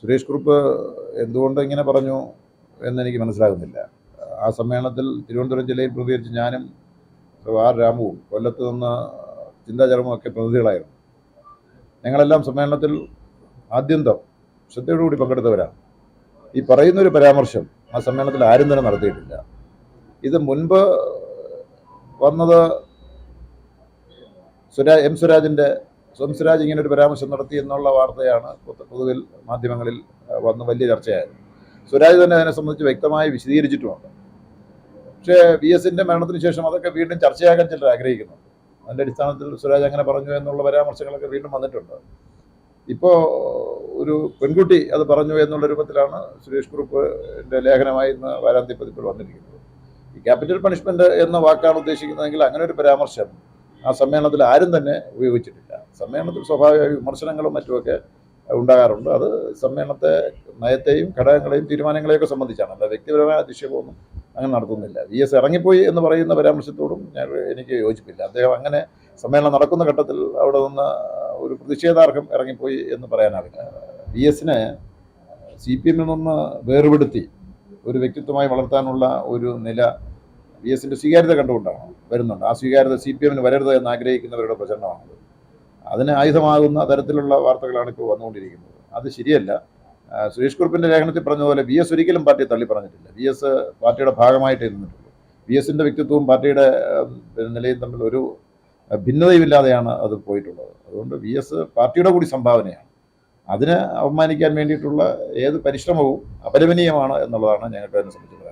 സുരേഷ് കുറുപ്പ് എന്തുകൊണ്ട് ഇങ്ങനെ പറഞ്ഞു എന്നെനിക്ക് മനസ്സിലാകുന്നില്ല. ആ സമ്മേളനത്തിൽ തിരുവനന്തപുരം ജില്ലയിൽ പ്രതികരിച്ച് ഞാനും ആർ രാമുവും കൊല്ലത്ത് നിന്ന് ചിന്താചരമും ഒക്കെ പ്രതിനിധികളായിരുന്നു. ഞങ്ങളെല്ലാം സമ്മേളനത്തിൽ ആദ്യന്തം ശ്രദ്ധയോടുകൂടി പങ്കെടുത്തവരാണ് ഈ പറയുന്നൊരു പരാമർശം ആ സമ്മേളനത്തിൽ ആരും തന്നെ നടത്തിയിട്ടില്ല. ഇത് മുൻപ് വന്നത് സുരാ എം സ്വരാജിന്റെ എം സ്വരാജ് ഇങ്ങനെ ഒരു പരാമർശം നടത്തി എന്നുള്ള വാർത്തയാണ് പൊതു- പൊതുവിൽ മാധ്യമങ്ങളിൽ വന്ന് വലിയ ചർച്ചയായത്. സ്വരാജ് തന്നെ അതിനെ സംബന്ധിച്ച് വ്യക്തമായി വിശദീകരിച്ചിട്ടുമുണ്ട്. പക്ഷേ വി എസിന്റെ മരണത്തിന് ശേഷം അതൊക്കെ വീണ്ടും ചർച്ചയാകാൻ ചിലർ ആഗ്രഹിക്കുന്നു. അതിന്റെ അടിസ്ഥാനത്തിൽ സ്വരാജ് അങ്ങനെ പറഞ്ഞു എന്നുള്ള പരാമർശങ്ങളൊക്കെ വീണ്ടും വന്നിട്ടുണ്ട്. ഇപ്പോൾ ഒരു പെൺകുട്ടി അത് പറഞ്ഞു എന്നുള്ള രൂപത്തിലാണ് സുരേഷ് കുറുപ്പിന്റെ ലേഖനമായി ഇന്ന് വാരാന്ത്യ പതിപ്പിൽ വന്നിരിക്കുന്നത്. ഈ ക്യാപിറ്റൽ പണിഷ്മെന്റ് എന്ന വാക്കാണ് ഉദ്ദേശിക്കുന്നതെങ്കിൽ അങ്ങനെ ഒരു പരാമർശം ആ സമ്മേളനത്തിൽ ആരും തന്നെ ഉപയോഗിച്ചിട്ടില്ല. സമ്മേളനത്തിൽ സ്വാഭാവിക വിമർശനങ്ങളും മറ്റുമൊക്കെ ഉണ്ടാകാറുണ്ട്. അത് സമ്മേളനത്തെ നയത്തെയും ഘടകങ്ങളെയും തീരുമാനങ്ങളെയൊക്കെ സംബന്ധിച്ചാണ്. അല്ല വ്യക്തിപരമായ അധിക്ഷേപമൊന്നും അങ്ങനെ നടത്തുന്നില്ല. വി എസ് ഇറങ്ങിപ്പോയി എന്ന് പറയുന്ന പരാമർശത്തോടും ഞാൻ എനിക്ക് യോജിപ്പില്ല. അദ്ദേഹം അങ്ങനെ സമ്മേളനം നടക്കുന്ന ഘട്ടത്തിൽ അവിടെ നിന്ന് ഒരു പ്രതിഷേധാർഹം ഇറങ്ങിപ്പോയി എന്ന് പറയാനാവില്ല. വി എസിനെ സി പി എമ്മിൽ നിന്ന് വേർപെടുത്തി ഒരു വ്യക്തിത്വമായി വളർത്താനുള്ള ഒരു നില വി എസിന്റെ സ്വീകാര്യത കണ്ടുകൊണ്ടാണ് വരുന്നുണ്ട്. ആ സ്വീകാര്യത സി പി എമ്മിന് വരരുത് എന്ന് ആഗ്രഹിക്കുന്നവരുടെ പ്രചരണമാണത്. അതിന് ആയുധമാകുന്ന തരത്തിലുള്ള വാർത്തകളാണ് ഇപ്പോൾ വന്നുകൊണ്ടിരിക്കുന്നത്. അത് ശരിയല്ല. സുരേഷ് കുറുപ്പിന്റെ ലേഖനത്തിൽ പറഞ്ഞതുപോലെ വി എസ് ഒരിക്കലും പാർട്ടിയെ തള്ളി പറഞ്ഞിട്ടില്ല. വി എസ് പാർട്ടിയുടെ ഭാഗമായിട്ടേ നിന്നിട്ടുള്ളൂ. വി എസിന്റെ വ്യക്തിത്വവും പാർട്ടിയുടെ നിലയും തമ്മിൽ ഒരു ഭിന്നതയുമില്ലാതെയാണ് അത് പോയിട്ടുള്ളത്. അതുകൊണ്ട് വി എസ് പാർട്ടിയുടെ കൂടി സംഭാവനയാണ്. അതിനെ അപമാനിക്കാൻ വേണ്ടിയിട്ടുള്ള ഏത് പരിശ്രമവും അപലപനീയമാണ് എന്നുള്ളതാണ് ഞങ്ങൾക്ക് അതിനെ സംബന്ധിച്ചുള്ള